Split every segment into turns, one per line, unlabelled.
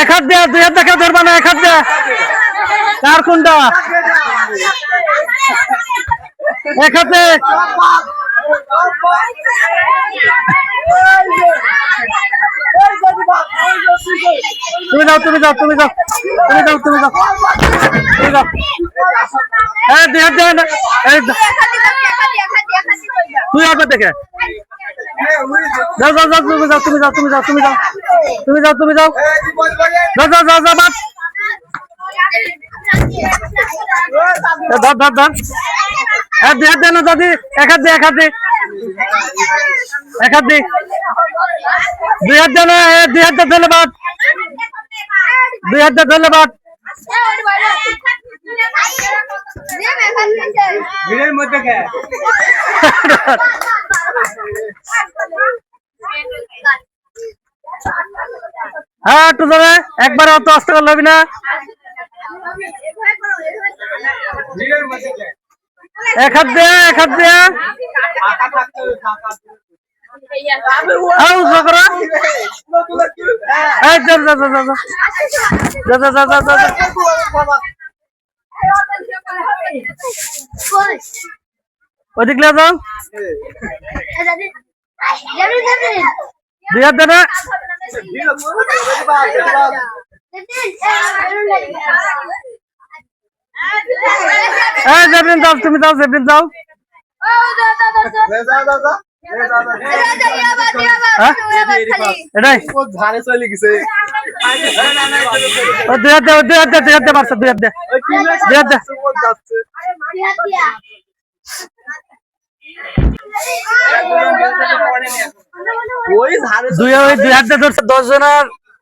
এক হাত দেয়া দুই হাত দেখা ধরবা না এক হাত দেয়া। কার কোনটা? এক হাতে। তুমি যাও তুমি যাও তুমি যাও তুমি যাও তুমি যাও তুমি যাও। হ্যাঁ দুই হাত দেয়া না তুই আগে দেখে। তুমি যাও তুমি যাও তুমি যাও তুমি যাও তুমি যাও তুমি যাও। যাও যাও যাও যাও এ ধর ধর ধর হ্যাঁ দুই হাত দে, না, দাদি, এক হাত দে, এক হাত দে। এক হাত দে। দুই হাত দে, না, এ, দুই হাত দে ধরলে দুই হাত দে ধরলে বাদ
ভিড়ের মধ্যে
হ্যাঁ একটু ধরে একবার অত অস্ত করলে না। এক হাত দে এক হাত দে। যা যা যা। যা যা যা যা যা যা। ওদিক লে যাও দুই হাত দে না এই জেবরিন যাও তুমি যাও জেবরিন যাও এটাই
ধারে চলে গেছে
ও দুই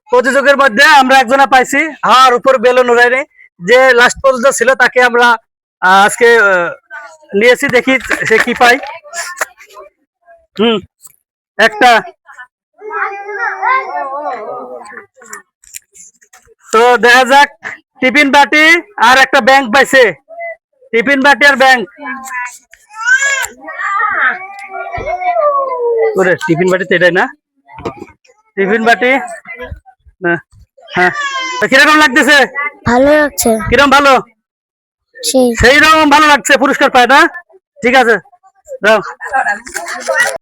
প্রতিযোগের মধ্যে আমরা একজনা পাইছি। আর উপর বেলুন উড়াইনি, যে লাস্ট পর্যন্ত ছিল তাকে আমরা আজকে নিয়েছি দেখি সে কি পাই হুম, একটা তো দেখা যাক টিফিন বাটি আর একটা ব্যাংক পাইছে। টিফিন বাটি আর ব্যাংক ওরে টিফিন বাটি তো এটাই না। টিফিন বাটি হ্যাঁ। কীরকম লাগতেছে?
ভালো লাগছে।
কীরকম ভালো?
সেই।
রকম ভালো লাগছে পুরস্কার পায় না? ঠিক আছে